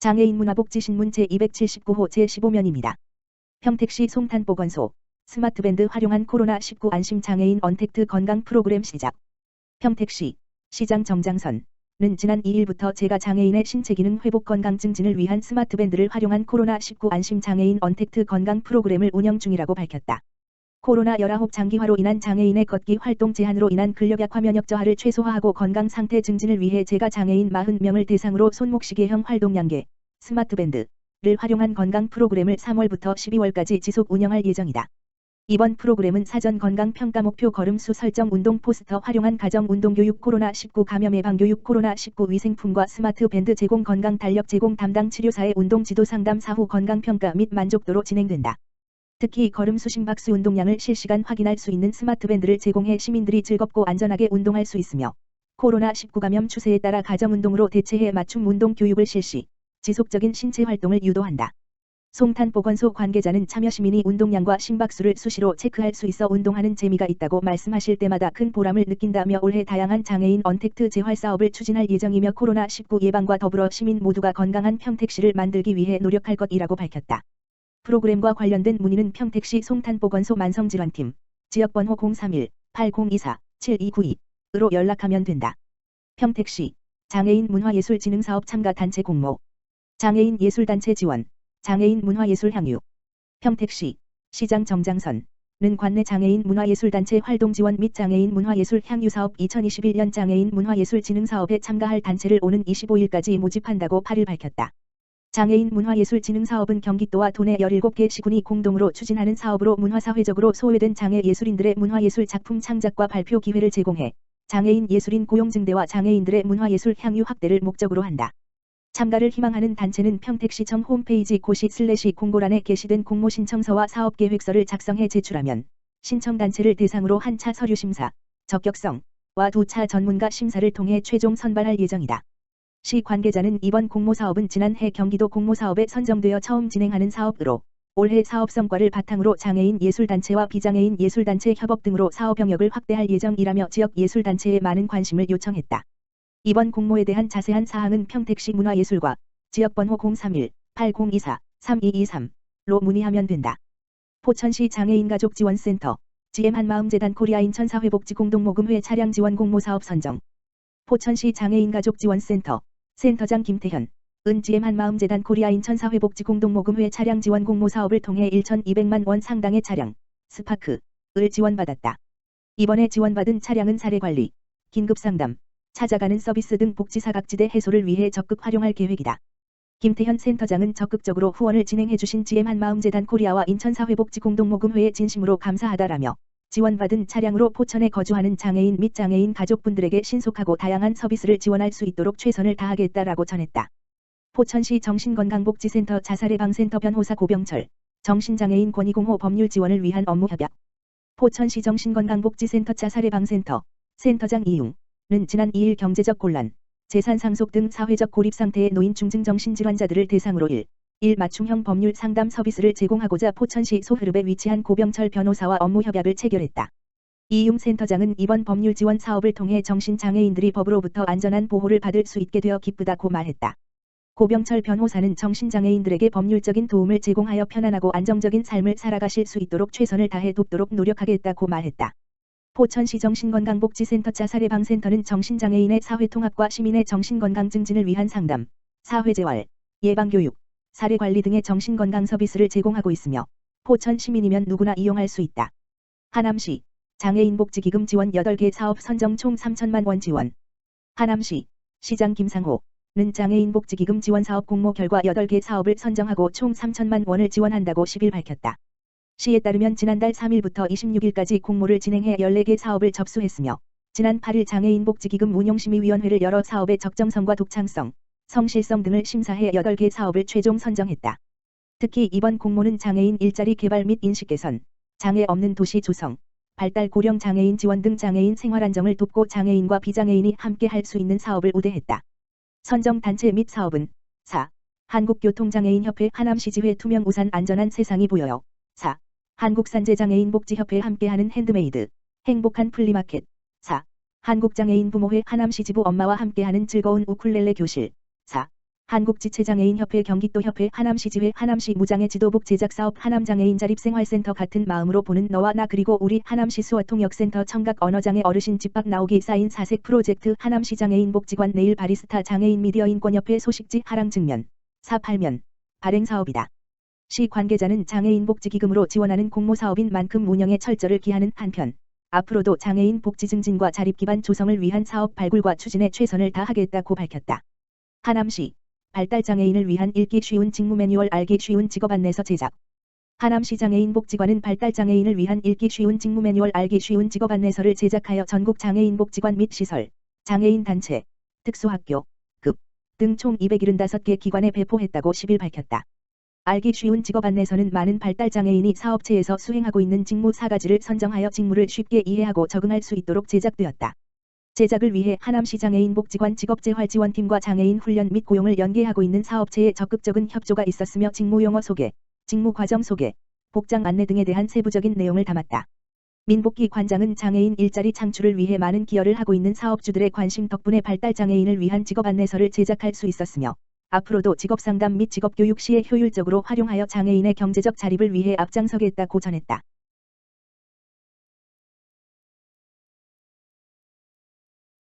장애인 문화복지신문 제279호 제15면입니다. 평택시 송탄보건소 스마트밴드 활용한 코로나19 안심 장애인 언택트 건강 프로그램 시작. 평택시 시장 정장선 는 지난 2일부터 제가 장애인의 신체 기능 회복 건강 증진을 위한 스마트밴드를 활용한 코로나19 안심 장애인 언택트 건강 프로그램을 운영 중이라고 밝혔다. 코로나19 장기화로 인한 장애인의 걷기 활동 제한으로 인한 근력 약화 면역 저하를 최소화하고 건강 상태 증진을 위해 제가 장애인 40명을 대상으로 손목시계형 활동 양계 스마트밴드를 활용한 건강 프로그램을 3월부터 12월까지 지속 운영할 예정이다. 이번 프로그램은 사전 건강 평가 목표 걸음수 설정 운동 포스터 활용한 가정 운동 교육 코로나19 감염 예방 교육 코로나19 위생품과 스마트 밴드 제공 건강 달력 제공 담당 치료사의 운동 지도 상담 사후 건강 평가 및 만족도로 진행된다. 특히 걸음 수 심박수 운동량을 실시간 확인할 수 있는 스마트 밴드를 제공해 시민들이 즐겁고 안전하게 운동할 수 있으며 코로나19 감염 추세에 따라 가정 운동으로 대체해 맞춤 운동 교육을 실시, 지속적인 신체 활동을 유도한다. 송탄보건소 관계자는 참여 시민이 운동량과 심박수를 수시로 체크할 수 있어 운동하는 재미가 있다고 말씀하실 때마다 큰 보람을 느낀다며 올해 다양한 장애인 언택트 재활 사업을 추진할 예정이며 코로나19 예방과 더불어 시민 모두가 건강한 평택시를 만들기 위해 노력할 것이라고 밝혔다. 프로그램과 관련된 문의는 평택시 송탄보건소 만성질환팀 지역번호 031-8024-7292으로 연락하면 된다. 평택시 장애인 문화예술진흥사업 참가 단체 공모 장애인 예술단체 지원 장애인 문화예술 향유 평택시 시장 정장선 는 관내 장애인 문화예술단체 활동 지원 및 장애인 문화예술 향유 사업 2021년 장애인 문화예술 진흥 사업에 참가할 단체를 오는 25일까지 모집한다고 8일 밝혔다. 장애인 문화예술 진흥 사업은 경기도와 도내 17개 시군이 공동으로 추진하는 사업으로 문화사회적으로 소외된 장애 예술인들의 문화예술 작품 창작과 발표 기회를 제공해 장애인 예술인 고용 증대와 장애인들의 문화예술 향유 확대를 목적으로 한다. 참가를 희망하는 단체는 평택시청 홈페이지 고시 슬래시 공고란에 게시된 공모 신청서와 사업계획서를 작성해 제출하면 신청단체를 대상으로 한 차 서류 심사, 적격성 와 두 차 전문가 심사를 통해 최종 선발할 예정이다. 시 관계자는 이번 공모 사업은 지난해 경기도 공모 사업에 선정되어 처음 진행하는 사업으로 올해 사업 성과를 바탕으로 장애인 예술단체와 비장애인 예술단체 협업 등으로 사업 영역을 확대할 예정이라며 지역 예술단체에 많은 관심을 요청했다. 이번 공모에 대한 자세한 사항은 평택시 문화예술과 지역번호 031-8024-3223로 문의하면 된다. 포천시 장애인가족 지원센터 GM 한마음재단 코리아 인 천사회복지 공동모금회 차량 지원 공모사업 선정 포천시 장애인가족 지원센터 센터장 김태현 은 GM 한마음재단 코리아 인천사회복지 공동모금회 차량 지원 공모 사업을 통해 1,200만 원 상당의 차량 스파크을 지원받았다. 이번에 지원받은 차량은 사례관리, 긴급상담, 찾아가는 서비스 등 복지사각지대 해소를 위해 적극 활용할 계획이다. 김태현 센터장은 적극적으로 후원을 진행해주신 GM 한마음재단 코리아와 인천사회복지공동모금회에 진심으로 감사하다라며 지원받은 차량으로 포천에 거주하는 장애인 및 장애인 가족분들에게 신속하고 다양한 서비스를 지원할 수 있도록 최선을 다하겠다라고 전했다. 포천시 정신건강복지센터 자살예방센터 변호사 고병철, 정신장애인 권익공호 법률 지원을 위한 업무 협약, 포천시 정신건강복지센터 자살예방센터, 센터장 이용, 는 지난 2일 경제적 곤란, 재산 상속 등 사회적 고립 상태에 놓인 중증 정신질환자들을 대상으로 1. 1 맞춤형 법률 상담 서비스를 제공하고자 포천시 소흐릅에 위치한 고병철 변호사와 업무 협약을 체결했다. 이용 센터장은 이번 법률 지원 사업을 통해 정신장애인들이 법으로부터 안전한 보호를 받을 수 있게 되어 기쁘다고 말했다. 고병철 변호사는 정신장애인들에게 법률적인 도움을 제공하여 편안하고 안정적인 삶을 살아가실 수 있도록 최선을 다해 돕도록 노력하겠다고 말했다. 포천시 정신건강복지센터 자살예방센터는 정신장애인의 사회통합과 시민의 정신건강 증진을 위한 상담, 사회재활, 예방교육, 사례관리 등의 정신건강 서비스를 제공하고 있으며 포천 시민이면 누구나 이용할 수 있다. 하남시 장애인복지기금 지원 8개 사업 선정 총 3천만 원 지원 하남시 시장 김상호는 장애인복지기금 지원 사업 공모 결과 8개 사업을 선정하고 총 3천만 원을 지원한다고 10일 밝혔다. 시에 따르면 지난달 3일부터 26일까지 공모를 진행해 14개 사업을 접수했으며 지난 8일 장애인복지기금 운용심의위원회를 열어 사업의 적정성과 독창성, 성실성 등을 심사해 8개 사업을 최종 선정했다. 특히 이번 공모는 장애인 일자리 개발 및 인식 개선, 장애 없는 도시 조성, 발달 고령 장애인 지원 등 장애인 생활 안정을 돕고 장애인과 비장애인이 함께 할 수 있는 사업을 우대했다. 선정 단체 및 사업은 4. 한국교통장애인협회 하남시지회 투명 우산 안전한 세상이 보여요. 4. 한국산재장애인 복지협회 함께하는 핸드메이드, 행복한 플리마켓. 4. 한국장애인 부모회 하남시 지부 엄마와 함께하는 즐거운 우쿨렐레 교실. 4. 한국지체장애인협회 경기도협회 하남시지회 하남시 무장애 지도북 제작사업 하남장애인 자립생활센터 같은 마음으로 보는 너와 나 그리고 우리 하남시 수어통역센터 청각 언어장애 어르신 집합 나오기 사인 사색 프로젝트 하남시 장애인 복지관 내일 바리스타 장애인 미디어 인권협회 소식지 하랑 증면 4팔면 발행 사업이다. 시 관계자는 장애인 복지기금으로 지원하는 공모사업인 만큼 운영에 철저를 기하는 한편 앞으로도 장애인 복지 증진과 자립 기반 조성을 위한 사업 발굴과 추진에 최선을 다하겠다고 밝혔다. 하남시 발달장애인을 위한 읽기 쉬운 직무 매뉴얼 알기 쉬운 직업 안내서 제작 하남시 장애인 복지관은 발달장애인을 위한 읽기 쉬운 직무 매뉴얼 알기 쉬운 직업 안내서를 제작하여 전국 장애인 복지관 및 시설, 장애인 단체, 특수학교, 급 등 총 275개 기관에 배포했다고 10일 밝혔다. 알기 쉬운 직업 안내서는 많은 발달장애인이 사업체에서 수행하고 있는 직무 4가지를 선정하여 직무를 쉽게 이해하고 적응할 수 있도록 제작되었다. 제작을 위해 하남시 장애인 복지관 직업재활지원팀과 장애인 훈련 및 고용을 연계하고 있는 사업체의 적극적인 협조가 있었으며 직무 용어 소개, 직무 과정 소개, 복장 안내 등에 대한 세부적인 내용을 담았다. 민복기 관장은 장애인 일자리 창출을 위해 많은 기여를 하고 있는 사업주들의 관심 덕분에 발달 장애인을 위한 직업 안내서를 제작할 수 있었으며 앞으로도 직업 상담 및 직업 교육 시에 효율적으로 활용하여 장애인의 경제적 자립을 위해 앞장서겠다고 전했다.